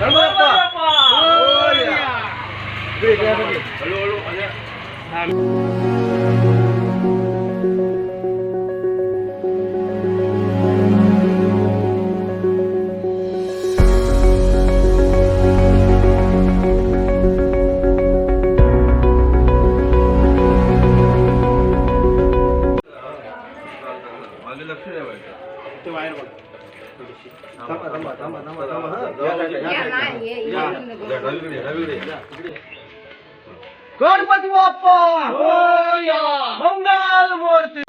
ಗಣಪತಪ್ಪ ಗಣಪತಿ ಬಾಪ್ಪ ಮಂಗಳಾಲು ಮೂರ್ತಿ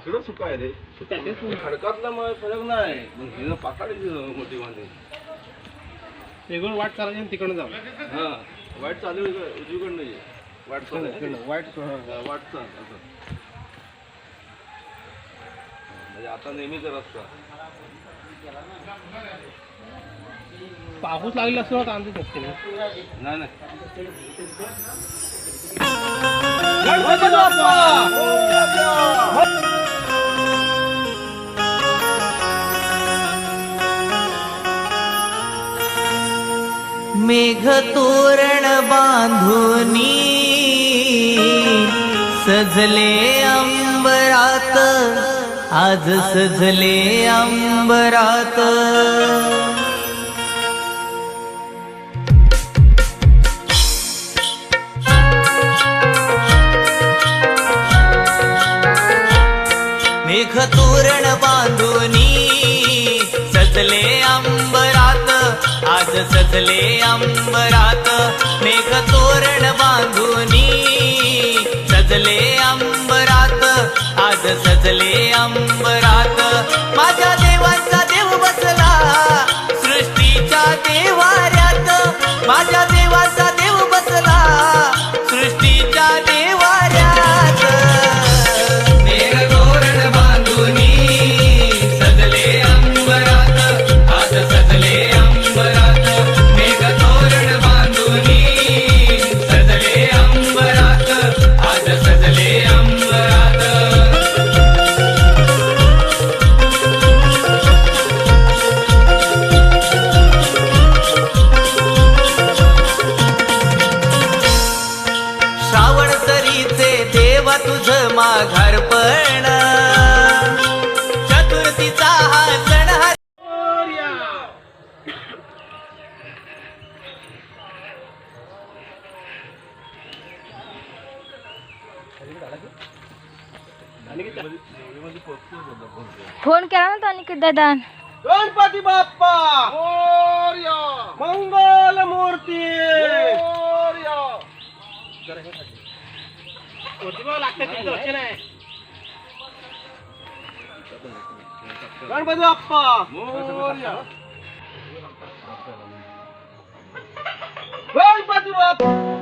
इकडं सुका आहे रे. खडकातला मग फरक नाही. मग हिनं पाकाडी मोठी वांदे वेगळं वाट करायची आणि तिकडनं जाऊ हा वाईट चालू? उजवीकडनं ये. वाट चालू आहे. वाईट हा, वाट चाल असं. म्हणजे आता नेहमीच रस्ता पाऊस लागला असतो आमचं नसते नाही? नाही गणपती बाप्पा! मेघ तोरण बांधुनी सजले अंबरात आज सजले अंबरात. मेघतोरण बांधुनी सजले अंबरात आज सजले अंबरात मेघतोरण बांधुनी. सजले अंबरात आज सजले अंबरात. माझ्या देवांचा देव बसला सृष्टीच्या देवाऱ्यात. माझ्या देवाचा फोन केला ना त्यांनी दादा गणपती बाप्पा मोरया. मंगल मूर्ती मोरया. वरती बघा, लागतं तिथं, लक्ष नाही. गणपती बाप्पा मोरया. गणपती बाप्पा